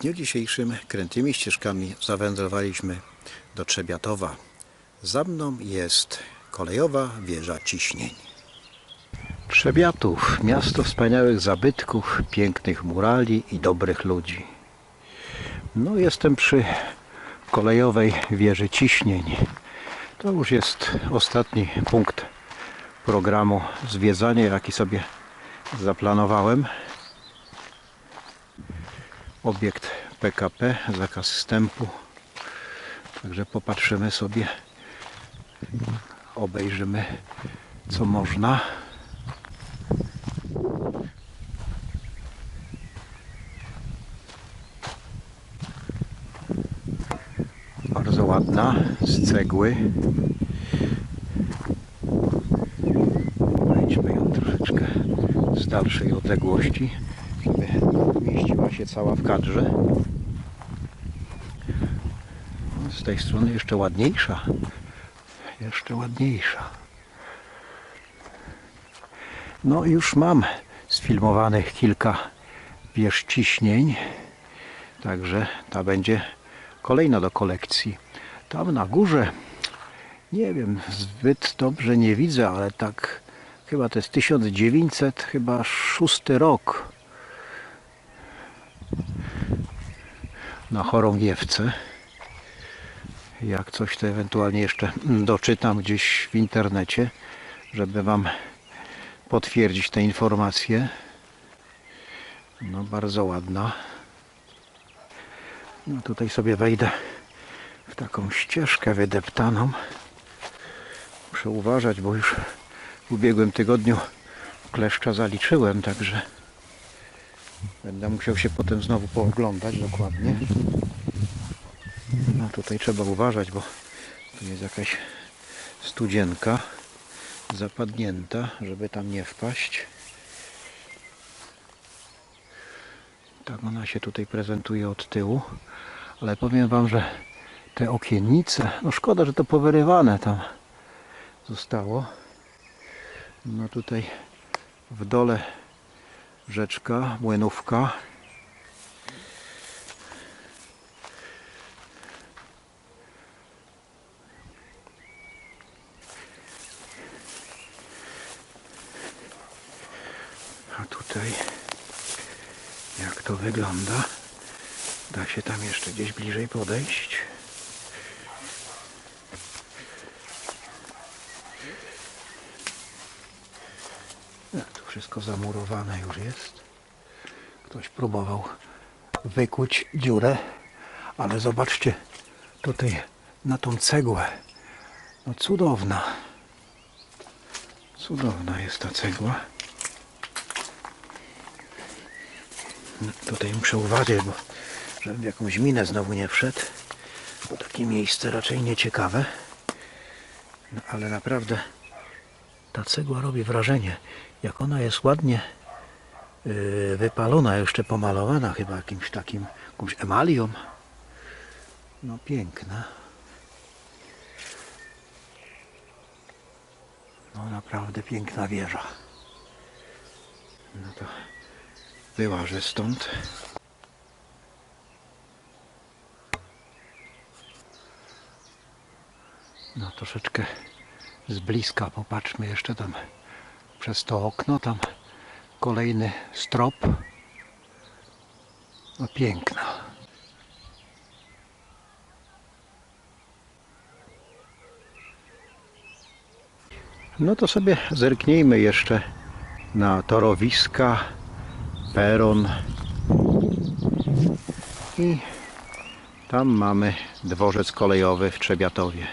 dniu dzisiejszym krętymi ścieżkami zawędrowaliśmy do Trzebiatowa. Za mną jest kolejowa wieża ciśnień. Trzebiatów, miasto wspaniałych zabytków, pięknych murali i dobrych ludzi. No, jestem przy kolejowej wieży ciśnień. To już jest ostatni punkt programu zwiedzania, jaki sobie zaplanowałem. Obiekt PKP, zakaz wstępu. Także popatrzymy sobie, obejrzymy co można. Bardzo ładna, z cegły. Wejdźmy ją troszeczkę z dalszej odległości, żeby mieściła się cała w kadrze. Z tej strony jeszcze ładniejsza. Jeszcze ładniejsza. No już mam sfilmowanych kilka wież ciśnień. Także ta będzie kolejna do kolekcji. Tam na górze nie wiem, zbyt dobrze nie widzę, ale tak chyba to jest 1900 chyba szósty rok na Chorągiewce. Jak coś to ewentualnie jeszcze doczytam gdzieś w internecie, żeby Wam potwierdzić te informacje. No bardzo ładna. No tutaj sobie wejdę w taką ścieżkę wydeptaną. Muszę uważać, bo już w ubiegłym tygodniu kleszcza zaliczyłem, także będę musiał się potem znowu pooglądać dokładnie. No tutaj trzeba uważać, bo tu jest jakaś studzienka zapadnięta, żeby tam nie wpaść. Tak ona się tutaj prezentuje od tyłu, ale powiem Wam, że te okiennice, no szkoda, że to powyrywane tam zostało. No tutaj w dole rzeczka, młynówka. A tutaj jak to wygląda? Da się tam jeszcze gdzieś bliżej podejść. No, tu wszystko zamurowane już jest. Ktoś próbował wykuć dziurę, ale zobaczcie tutaj na tą cegłę. No cudowna. Cudowna jest ta cegła. Tutaj muszę uważać, bo żebym w jakąś minę znowu nie wszedł. Bo takie miejsce raczej nieciekawe. No, ale naprawdę ta cegła robi wrażenie. Jak ona jest ładnie yy, wypalona, jeszcze pomalowana chyba jakimś takim, jakąś emalią. No piękna. No naprawdę piękna wieża. No to wyłażę stąd. No troszeczkę z bliska popatrzmy jeszcze tam przez to okno, tam kolejny strop. No piękna. No to sobie zerknijmy jeszcze na torowiska, peron i tam mamy dworzec kolejowy w Trzebiatowie.